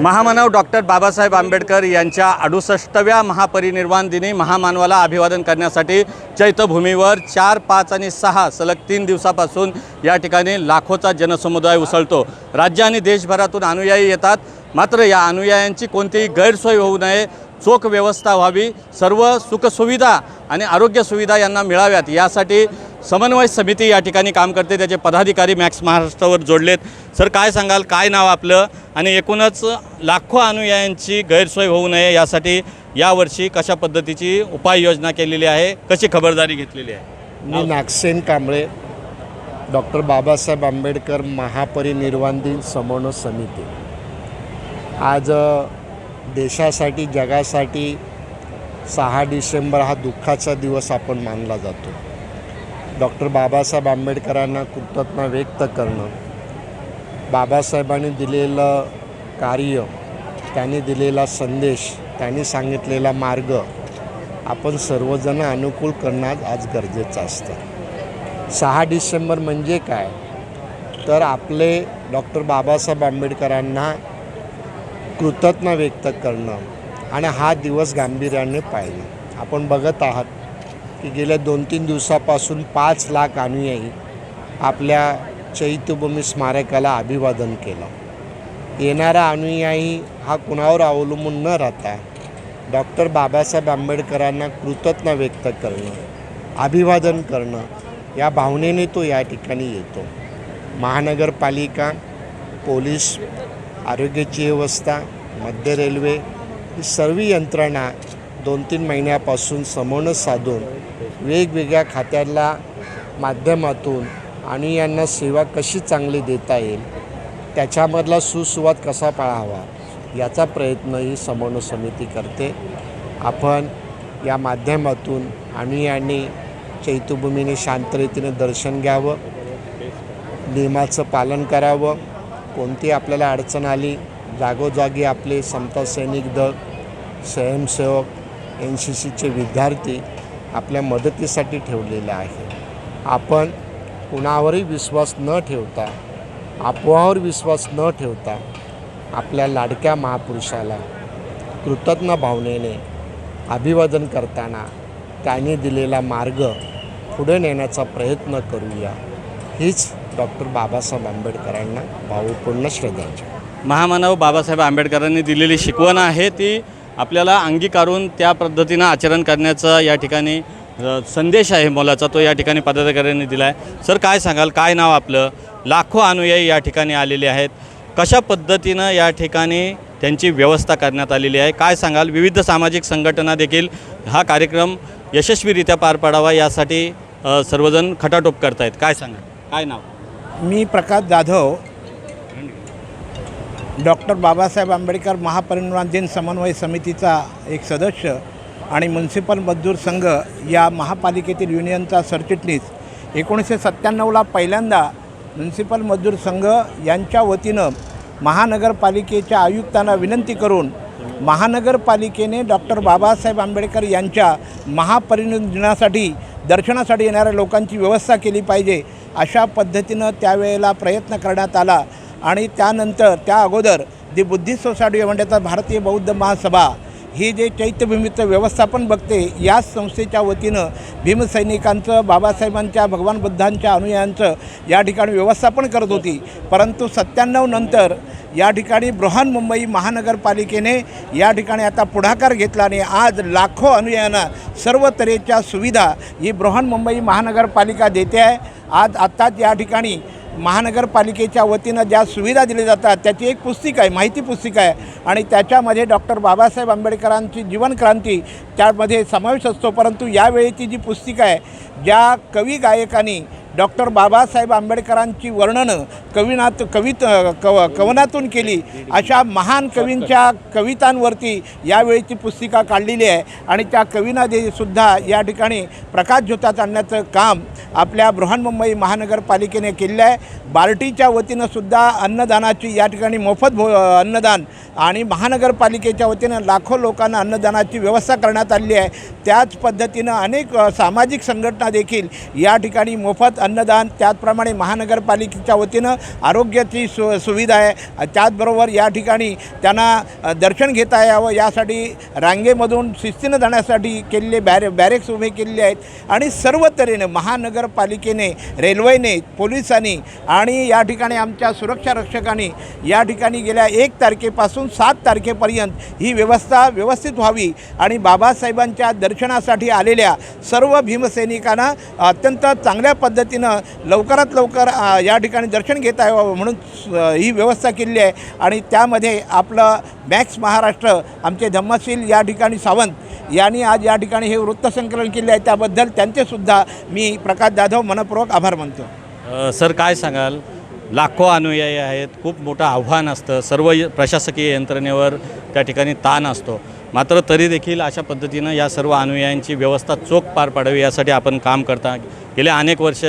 महामानव डॉक्टर बाबासाहेब आंबेडकर यांच्या अडुसष्टव्या महापरिनिर्वाण दिनी महामानवाला अभिवादन करण्यासाठी चैत्यभूमीवर चार पाच आणि सहा सलग तीन दिवसापासून या ठिकाणी लाखोचा जनसमुदाय उसळतो. राज्य आणि देशभरातून अनुयायी येतात. मात्र या अनुयायांची कोणतीही गैरसोय होऊ नये. चोख व्यवस्था व्हावी. सर्व सुखसुविधा आणि आरोग्य सुविधा यांना मिळाव्यात. यासाठी समन्वय समिती या ठिकाणी काम करते त्याचे पदाधिकारी मॅक्स महाराष्ट्रावर जोडलेत. सर काय सांगाल? काय नाव आपलं? आणि एकूणच लाखो अनुयायांची गैरसोय होऊ नये यासाठी यावर्षी कशा पद्धतीची उपाययोजना केलेली आहे? कशी खबरदारी घेतलेली आहे? मी नागसेन कांबळे डॉक्टर बाबासाहेब आंबेडकर महापरिनिर्वाण दिन समन्वय समिती. आज देशासाठी जगासाठी सहा डिसेंबर हा दुःखाचा दिवस आपण मानला जातो. डॉक्टर बाबासाहेब आंबेडकरांना कृतज्ञता व्यक्त करणं. बाबासाहेबांनी दिलेलं कार्य त्यांनी दिलेला संदेश त्यांनी सांगितलेला मार्ग आपण सर्वजण अनुकूल करणं आज गरजेचं असतं. सहा डिसेंबर म्हणजे काय? तर आपले डॉक्टर बाबासाहेब आंबेडकरांना कृतज्ञ व्यक्त करणं आणि हा दिवस गांभीर्याने पाहिलं आपण बघत आहात की गेल्या दोन तीन दिवसापासून पाच लाख अनुयायी आपल्या चैत्यभूमी स्मारकाला अभिवादन केलं. येणारा अनुयायी हा कुणावर अवलंबून न राहता डॉक्टर बाबासाहेब आंबेडकरांना कृतज्ञ व्यक्त करणं अभिवादन करणं या भावनेने तो या ठिकाणी येतो. महानगरपालिका पोलीस आरोग्याची व्यवस्था मध्य रेल्वे ही सर्व यंत्रणा दोन तीन महिन्यापासून समन्वय साधून वेगवेगळ्या खात्याला माध्यमातून आणि यांना सेवा कशी चांगली देता येईल त्याच्यामधला सुसुवाद कसा पाळावा याचा प्रयत्न ही समन्वय समिती करते. आपण या माध्यमातून आणि यांनी चैत्यभूमीने शांत रीतीने दर्शन घ्यावं नियमाचं पालन करावं कोणती आपल्याला अडचण आली जागोजागी आपले समता सैनिक दल स्वयंसेवक एन सी सीचे विद्यार्थी आपल्या मदतीसाठी ठेवलेले आहे. आपण कुणावरही विश्वास न ठेवता अफवावर विश्वास न ठेवता आपल्या लाडक्या महापुरुषाला कृतज्ञ भावनेने अभिवादन करताना त्यांनी दिलेला मार्ग पुढे नेण्याचा प्रयत्न करूया. हीच डॉक्टर बाबासाहेब आंबेडकरांना भावपूर्ण श्रद्धांजली. महामानव बाबासाहेब आंबेडकरांनी दिलेली शिकवण आहे ती आपल्याला अंगीकारून त्या पद्धतीनं आचरण करण्याचा या ठिकाणी संदेश आहे मोलाचा तो या ठिकाणी पदाधिकाऱ्यांनी दिला आहे सर काय सांगाल? काय नाव आपलं? लाखो अनुयायी या ठिकाणी आलेले आहेत. कशा पद्धतीनं या ठिकाणी त्यांची व्यवस्था करण्यात आलेली आहे? काय सांगाल? विविध सामाजिक संघटना देखील हा कार्यक्रम यशस्वीरित्या पार पाडावा यासाठी सर्वजण खटाटोप करतायत. काय सांगाल? काय नाव? मी प्रकाश जाधव डॉक्टर बाबासाहेब आंबेडकर महापरिनिर्वाण दिन समन्वय समितीचा एक सदस्य आणि म्युन्सिपल मजदूर संघ या महापालिकेतील युनियनचा सरचिटणीस. एकोणीसशे सत्त्याण्णवला पहिल्यांदा म्युन्सिपल मजदूर संघ यांच्या वतीनं महानगरपालिकेच्या आयुक्तांना विनंती करून महानगरपालिकेने डॉक्टर बाबासाहेब आंबेडकर यांच्या महापरिनिर्वाणासाठी दर्शनासाठी येणाऱ्या लोकांची व्यवस्था केली पाहिजे अशा पद्धतीनं त्यावेळेला प्रयत्न करण्यात आला. आणि त्यानंतर त्या अगोदर दी बुद्धिस्ट सोसायटी म्हणजे ऑफ भारतीय बौद्ध महासभा ही जे चैत्यभूमीचं व्यवस्थापन बघते याच संस्थेच्या वतीनं भीमसैनिकांचं बाबासाहेबांच्या भगवान बुद्धांच्या अनुयायांचं या ठिकाणी व्यवस्थापन करत होती. परंतु सत्त्याण्णव नंतर या ठिकाणी बृहन्मुंबई महानगरपालिकेने या ठिकाणी आता पुढाकार घेतला आणि आज लाखो अनुयायांना सर्व तऱ्हेच्या सुविधा ही बृहन्मुंबई महानगरपालिका देते आहे. आज आत्ताच या ठिकाणी महानगरपालिकेच्या वतीनं ज्या सुविधा दिल्या जातात त्याची एक पुस्तिका आहे माहिती पुस्तिका आहे. आणि त्याच्यामध्ये डॉक्टर बाबासाहेब आंबेडकरांची जीवनक्रांती त्यामध्ये समावेश असतो. परंतु यावेळीची जी पुस्तिका आहे ज्या कवी गायकांनी डॉक्टर बाबासाहेब आंबेडकरांची वर्णनं कविनात कवित कव कवनातून केली. अशा महान कवींच्या कवितांवरती यावेळीची पुस्तिका काढलेली आहे. आणि त्या कवींना सुद्धा या ठिकाणी प्रकाशझोतात आणण्याचं काम आपल्या बृहन्मुंबई महानगरपालिकेने केलेलं आहे. बार्टीच्या वतीनं सुद्धा अन्नदानाची या ठिकाणी मोफत भो अन्नदान आणि महानगरपालिकेच्या वतीनं लाखो लोकांना अन्नदानाची व्यवस्था करण्यात आली आहे. त्याच पद्धतीनं अनेक सामाजिक संघटना देखील या ठिकाणी मोफत अन्नदान त्याचप्रमाणे महानगरपालिकेच्या वतीनं आरोग्याची सु सुविधा आहे. त्याचबरोबर या ठिकाणी त्यांना दर्शन घेता यावं. यासाठी रांगेमधून शिस्तीनं जाण्यासाठी केलेले बॅरे बॅरेक्स उभे केलेले आहेत. आणि सर्व तऱ्हेनं महानगरपालिकेने रेल्वेने पोलिसांनी आणि या ठिकाणी आमच्या सुरक्षा रक्षकांनी या ठिकाणी गेल्या एक तारखेपासून सात तारखेपर्यंत ही व्यवस्था व्यवस्थित व्हावी आणि बाबासाहेबांच्या दर्शनासाठी आलेल्या सर्व भीमसैनिकांना अत्यंत चांगल्या पद्धती लवकरात लवकर या ठिकाणी दर्शन घेता यावं म्हणून ही व्यवस्था केलेली आहे. आणि त्यामध्ये आपलं मॅक्स महाराष्ट्र आमचे धम्मशील या ठिकाणी सावंत यांनी आज या ठिकाणी हे वृत्तसंकलन केले आहे. त्याबद्दल त्यांचेसुद्धा मी प्रकाश जाधव मनपूर्वक आभार मानतो. सर काय सांगाल? लाखो अनुयायी आहेत. खूप मोठं आव्हान असतं. सर्व य- प्रशासकीय यंत्रणेवर त्या ठिकाणी ताण असतो. मात्र तरी देखील अशा पद्धतीनं या सर्व अनुयायांची व्यवस्था चोख पार पाडावी यासाठी आपण काम करता गेले अनेक वर्ष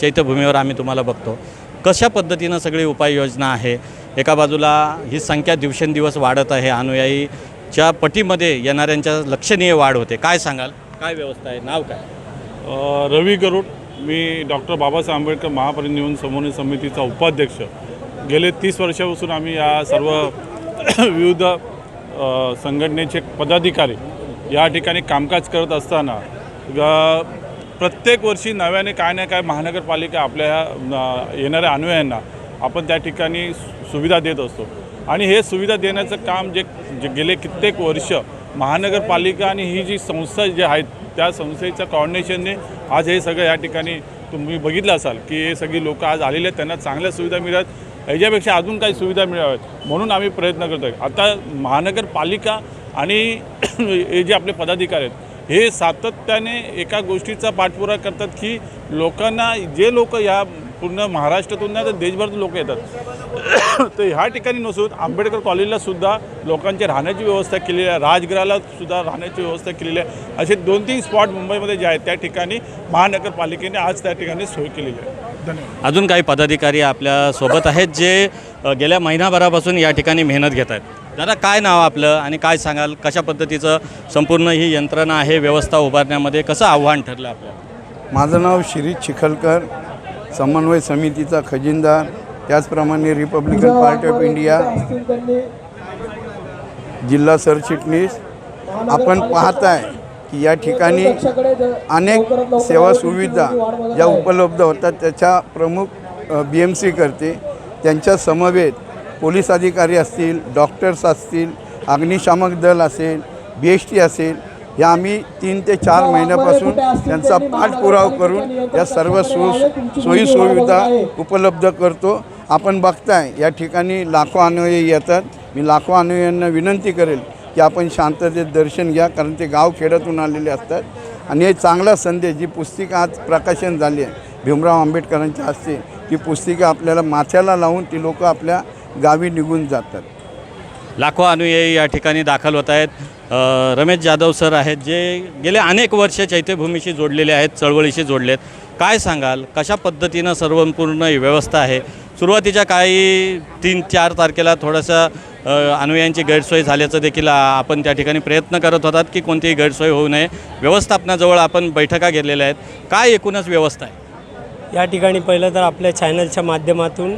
चैत्यभूमीवर आम्ही तुम्हाला बघतो. कशा पद्धतीनं सगळी उपाययोजना आहे? एका बाजूला ही संख्या दिवसेंदिवस वाढत आहे अनुयायीच्या पटीमध्ये येणाऱ्यांच्या लक्षणीय वाढ होते. काय सांगाल? काय व्यवस्था आहे? नाव काय? रवी गरुड. मी डॉक्टर बाबासाहेब आंबेडकर महापरिनिर्वाण समन्वय समितीचा उपाध्यक्ष. गेले तीस वर्षापासून आम्ही या सर्व विविध संघटनेचे पदाधिकारी या ठिकाणी कामकाज करत असताना प्रत्येक वर्षी नव्याने काय ना काय महानगरपालिका आपल्या ह्या येणाऱ्या अनुयायांना आपण त्या ठिकाणी सुविधा देत असतो. आणि हे सुविधा देण्याचं काम जे जे गेले कित्येक वर्ष महानगरपालिका आणि ही जी संस्था जी आहेत त्या संस्थेच्या कॉर्डिनेशनने आज हे सगळं या ठिकाणी तुम्ही बघितलं असाल की हे सगळी लोक आज आलेले आहेत त्यांना चांगल्या सुविधा मिळत ह्याच्यापेक्षा अजून काही सुविधा मिळाव्यात. म्हणून आम्ही प्रयत्न करतो आहे आता महानगरपालिका आणि हे जे आपले पदाधिकारी आहेत हे सातत्याने एका गोष्टीचा पाठपुरा करतात की लोकांना जे लोक या पूर्ण महाराष्ट्रातून नाही तर देशभरातून लोक येतात. तर ह्या ठिकाणी नसून आंबेडकर कॉलेजला सुद्धा लोकांची राहण्याची व्यवस्था केलेली आहे. राजगृहाला सुद्धा राहण्याची व्यवस्था केलेली आहे. असे दोन तीन स्पॉट मुंबईमध्ये जे आहेत त्या ठिकाणी महानगरपालिकेने आज त्या ठिकाणी सोय केलेली आहे. धन्यवाद. अजून काही पदाधिकारी आपल्यासोबत आहेत जे गेल्या महिनाभरापासून या ठिकाणी मेहनत घेत आहेत. दादा काय नाव आपलं आणि काय सांगाल? कशा पद्धतीचं संपूर्ण ही यंत्रणा आहे व्यवस्था उभारण्यामध्ये कसं आव्हान ठरलं आपल्याला माझं नाव शिरीष चिखलकर समन्वय समितीचा खजिनदार त्याचप्रमाणे रिपब्लिकन पार्टी ऑफ इंडिया जिल्हा सरचिटणीस आपण पाहताय की या ठिकाणी अनेक सेवा सुविधा ज्या उपलब्ध होतात त्याच्या प्रमुख बी एम सी करते. त्यांच्या समवेत पोलीस अधिकारी असतील डॉक्टर्स असतील अग्निशामक दल असेल बी एस टी असेल या आम्ही तीन ते चार महिन्यापासून त्यांचा पाठपुरावा करून या सर्व सो सोयी सुविधा उपलब्ध करतो. आपण बघताय या ठिकाणी लाखो अनुयायी येतात. मी लाखो अनुयायांना विनंती करेल की आपण शांततेत दर्शन घ्या कारण ते गाव खेड्यातून आलेले असतात. आणि हे चांगला संदेश जी पुस्तिका आज प्रकाशन झाली आहे भीमराव आंबेडकरांच्या हस्ते ती पुस्तिका आपल्याला माथ्याला लावून ती लोक आपल्या गावी निघून जातात. लाखो अनुयायी या ठिकाणी दाखल होत आहेत. अ, रमेश जाधव सर आहेत जे गेले अनेक वर्ष चैत्यभूमीशी जोडलेले आहेत चळवळीशी जोडलेत. काय सांगाल? कशा पद्धतीनं सर्वपूर्ण ही व्यवस्था आहे? सुरुवातीच्या काही तीन चार तारखेला थोडंसं अ, अनुयायांची गैरसोय झाल्याचं देखील आ, आपण त्या ठिकाणी प्रयत्न करत होतात की कोणतीही गैरसोय होऊ नये. व्यवस्थापनाजवळ आपण बैठका घेतलेल्या आहेत. काय एकूणच व्यवस्था आहे? या ठिकाणी पहिलं तर आपल्या चॅनलच्या माध्यमातून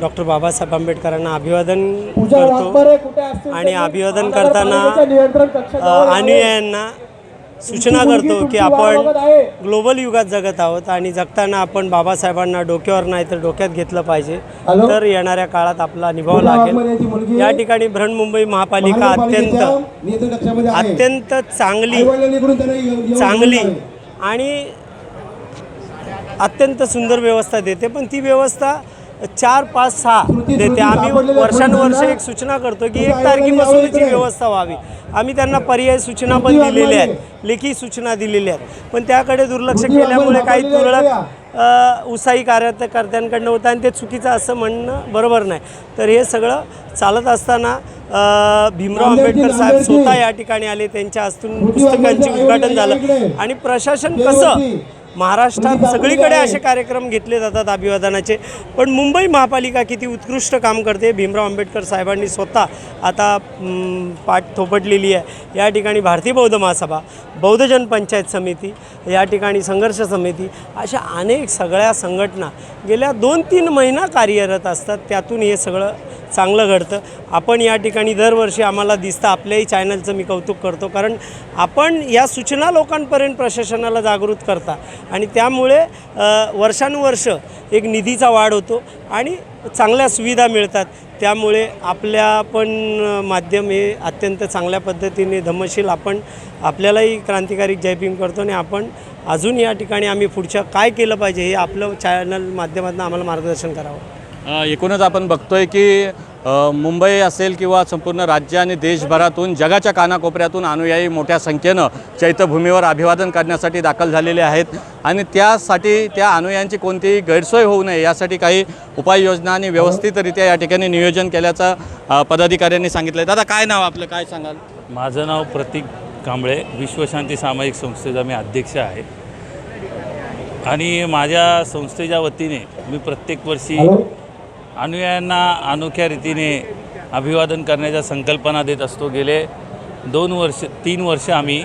डॉक्टर बाबासाहेब आंबेडकरांना अभिवादन करतो आणि अभिवादन करताना अनुयायांना सूचना करतो की आपण ग्लोबल युगात जगत आहोत आणि जगताना आपण बाबासाहेबांना डोक्यावर नाही तर डोक्यात घेतलं पाहिजे. तर येणाऱ्या काळात आपला निभाव लागेल. या ठिकाणी बृहन्मुंबई महापालिका अत्यंत अत्यंत चांगली चांगली आणि अत्यंत सुंदर व्यवस्था देते. पण ती व्यवस्था चार पाच सहा देते. आम्ही वर्षानुवर्ष एक सूचना करतो की एक तारखेपासूनच व्यवस्था व्हावी. आम्ही त्यांना पर्याय सूचना पण दिलेल्या आहेत. लेखी सूचना दिलेल्या आहेत. पण त्याकडे दुर्लक्ष केल्यामुळे काही तुरळक उसाई कार्यकर्त्यांकडनं होतं आणि ते चुकीचं असं म्हणणं बरोबर नाही. तर हे सगळं चालत असताना भीमराव आंबेडकर साहेब स्वतः या ठिकाणी आले. त्यांच्या हस्तून पुस्तकांचे उद्घाटन झालं. आणि प्रशासन कसं महाराष्ट्रात सगळीकडे असे कार्यक्रम घेतले जातात अभिवादनाचे. पण मुंबई महापालिका किती उत्कृष्ट काम करते भीमराव आंबेडकर साहेबांनी स्वतः आता पाठ थोपटलेली आहे. या ठिकाणी भारतीय बौद्ध महासभा बौद्धजन पंचायत समिती या ठिकाणी संघर्ष समिती अशा अनेक सगळ्या संघटना गेल्या दोन तीन महिना कार्यरत असतात. त्यातून हे सगळं चांगलं घडतं. आपण या ठिकाणी दरवर्षी आम्हाला दिसतं आपल्याही चॅनलचं मी कौतुक करतो. कारण आपण या सूचना लोकांपर्यंत प्रशासनाला जागृत करता. आणि त्यामुळे वर्षानुवर्ष एक निधीचा वाढ होतो आणि चांगल्या सुविधा मिळतात. त्यामुळे आपल्या पण माध्यम हे अत्यंत चांगल्या पद्धतीने धम्मशील. आपण आपल्यालाही क्रांतिकारी जयभीम करतो आणि आपण अजून या ठिकाणी आम्ही पुढच्या काय केलं पाहिजे हे आपलं चॅनल माध्यमातून आम्हाला मार्गदर्शन करावं. एकूणच आपण बघतोय की मुंबई असेल किंवा संपूर्ण राज्य आणि देशभरातून जगाच्या कानाकोपऱ्यातून अनुयायी मोठ्या संख्येनं चैत्यभूमीवर अभिवादन करण्यासाठी दाखल झालेले आहेत. आणि त्यासाठी त्या अनुयायांची कोणतीही गैरसोय होऊ नये यासाठी काही उपाययोजना आणि व्यवस्थितरित्या या ठिकाणी नियोजन केल्याचं पदाधिकाऱ्यांनी सांगितलं आहे दादा काय नाव आपलं? काय सांगाल? माझं नाव प्रतीक कांबळे. विश्वशांती सामाजिक संस्थेचा मी अध्यक्ष आहे. आणि माझ्या संस्थेच्या वतीने मी प्रत्येक वर्षी अनुयायांना अनोख्या रीतीने अभिवादन करण्याच्या संकल्पना देत असतो. गेले दोन वर्ष तीन वर्ष आम्ही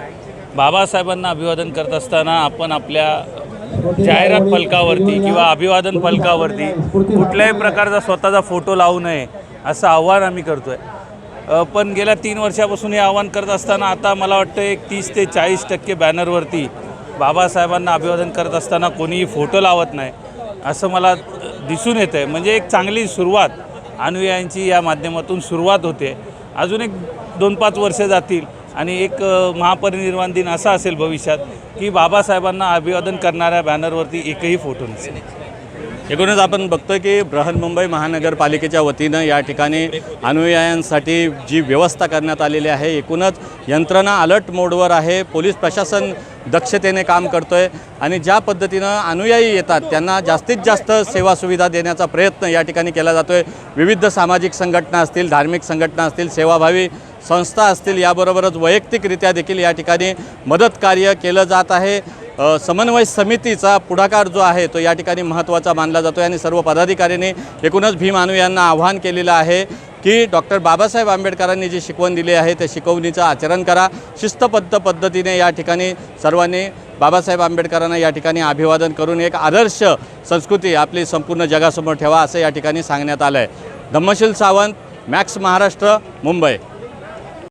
बाबासाहेबांना अभिवादन करत असताना आपण आपल्या जाहिरात फलकावरती किंवा अभिवादन फलकावरती कुठल्याही प्रकारचा स्वतःचा फोटो लावू नये असं आव्हान आम्ही करतो आहे पण गेल्या तीन वर्षापासून हे आव्हान करत असताना आता मला वाटतं एक तीस ते चाळीस टक्के बॅनरवरती बाबासाहेबांना अभिवादन करत असताना कोणीही फोटो लावत नाही असं मला दिसून येतं आहे म्हणजे एक चांगली सुरुवात अनुयायांची या माध्यमातून सुरुवात होते. अजून एक दोन पाच वर्षे जातील आणि एक महापरिनिर्वाण दिन असा असेल भविष्यात की बाबासाहेबांना अभिवादन करणाऱ्या बॅनरवरती एकही फोटो नसेल. एकूणच आपण बघतो की बृहन्मुंबई महानगरपालिकेच्या वतीनं या ठिकाणी अनुयायांसाठी जी व्यवस्था करण्यात आलेली आहे एकूणच यंत्रणा अलर्ट मोडवर आहे पोलीस प्रशासन दक्षतेने काम करतो आहे आणि ज्या पद्धतीनं अनुयायी येतात त्यांना जास्तीत जास्त सेवा सुविधा देण्याचा प्रयत्न या ठिकाणी केला जातो आहे विविध सामाजिक संघटना असतील धार्मिक संघटना असतील सेवाभावी संस्था असतील याबरोबरच वैयक्तिकरित्या देखील या ठिकाणी मदत कार्य केलं जात आहे. समन्वय समितीचा पुढाकार जो आहे तो या ठिकाणी महत्त्वाचा मानला जातो आणि सर्व पदाधिकाऱ्यांनी एकूणच भीम यांना आव्हान केलेलं आहे की डॉक्टर बाबासाहेब आंबेडकरांनी जी शिकवण दिली आहे त्या शिकवणीचं आचरण करा. शिस्तबद्ध पद्धतीने या ठिकाणी सर्वांनी बाबासाहेब आंबेडकरांना या ठिकाणी अभिवादन करून एक आदर्श संस्कृती आपली संपूर्ण जगासमोर ठेवा असं या ठिकाणी सांगण्यात आलं आहे धम्मशील सावंत मॅक्स महाराष्ट्र मुंबई.